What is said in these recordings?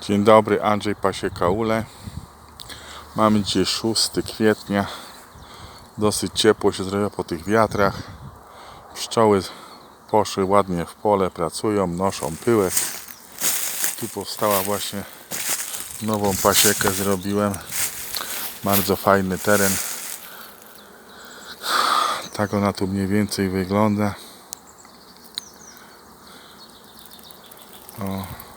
Dzień dobry, Andrzej Pasiekaule. Mamy dzisiaj 6 kwietnia. Dosyć ciepło się zrobiło po tych wiatrach. Pszczoły poszły ładnie w pole, pracują, noszą pyłek. Tu powstała właśnie nową pasiekę zrobiłem. Bardzo fajny teren. Tak ona tu mniej więcej wygląda. O.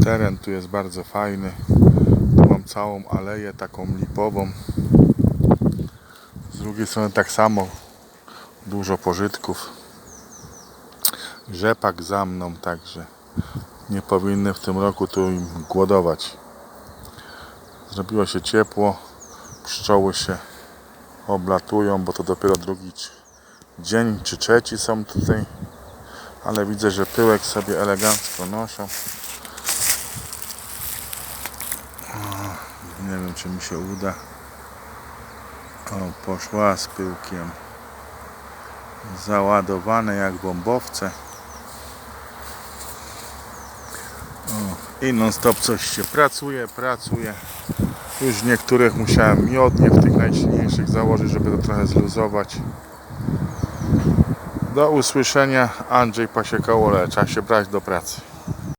Teren tu jest bardzo fajny. Tu mam całą aleję taką lipową. Z drugiej strony tak samo dużo pożytków. Rzepak za mną, także nie powinny w tym roku tu im głodować. Zrobiło się ciepło, pszczoły się oblatują, bo to dopiero drugi dzień czy trzeci są tutaj, ale widzę, że pyłek sobie elegancko noszą. Nie wiem, czy mi się uda. O, poszła z pyłkiem. Załadowane jak bombowce. O, I non stop coś się pracuje, pracuje. Już niektórych musiałem miodnie w tych najsilniejszych założyć, żeby to trochę zluzować. Do usłyszenia. Andrzej Pasiekało, trzeba się brać do pracy.